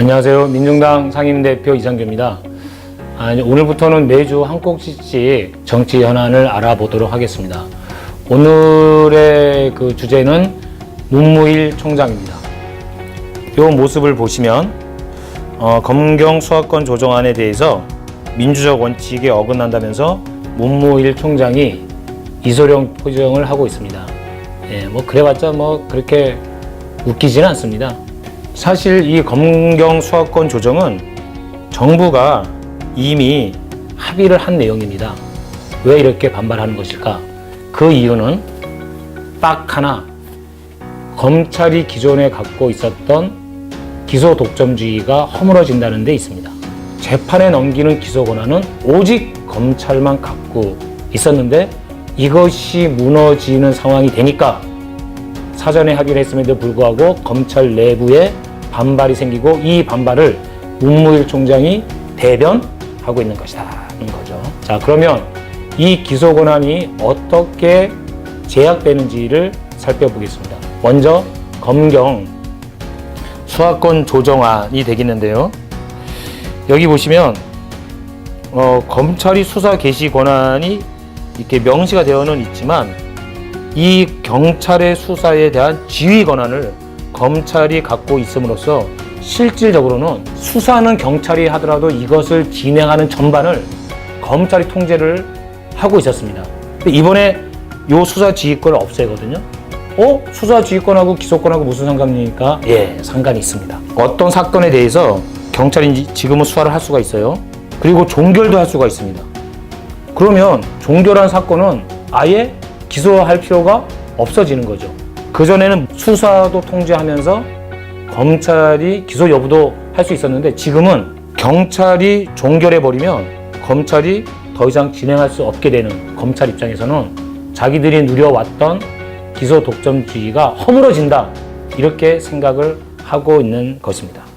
안녕하세요. 민중당 상임대표 이상규입니다. 아, 오늘부터는 매주 한 꼭지씩 정치 현안을 알아보도록 하겠습니다. 오늘의 그 주제는 문무일 총장입니다. 이 모습을 보시면 어, 검경 수사권 조정안에 대해서 민주적 원칙에 어긋난다면서 문무일 총장이 이소룡 포정을 하고 있습니다. 예, 뭐 그래봤자 뭐 그렇게 웃기지는 않습니다. 사실 이 검경 수사권 조정은 정부가 이미 합의를 한 내용입니다. 왜 이렇게 반발하는 것일까? 그 이유는 딱 하나, 검찰이 기존에 갖고 있었던 기소 독점주의가 허물어진다는 데 있습니다. 재판에 넘기는 기소 권한은 오직 검찰만 갖고 있었는데 이것이 무너지는 상황이 되니까 사전에 합의를 했음에도 불구하고 검찰 내부에 반발이 생기고 이 반발을 문무일 총장이 대변하고 있는 것이다 는 거죠. 자, 그러면 이 기소 권한이 어떻게 제약되는지를 살펴보겠습니다. 먼저 검경 수사권 조정안이 되겠는데요. 여기 보시면 어, 검찰이 수사 개시 권한이 이렇게 명시가 되어는 있지만 이 경찰의 수사에 대한 지휘 권한을 검찰이 갖고 있음으로써 실질적으로는 수사는 경찰이 하더라도 이것을 진행하는 전반을 검찰이 통제를 하고 있었습니다. 이번에 요 수사 지휘권을 없애거든요. 어? 수사 지휘권하고 기소권하고 무슨 상관입니까? 예, 상관이 있습니다. 어떤 사건에 대해서 경찰이 지금은 수사를 할 수가 있어요. 그리고 종결도 할 수가 있습니다. 그러면 종결한 사건은 아예 기소할 필요가 없어지는 거죠. 그전에는 수사도 통제하면서 검찰이 기소 여부도 할 수 있었는데 지금은 경찰이 종결해버리면 검찰이 더 이상 진행할 수 없게 되는 검찰 입장에서는 자기들이 누려왔던 기소 독점주의가 허물어진다. 이렇게 생각을 하고 있는 것입니다.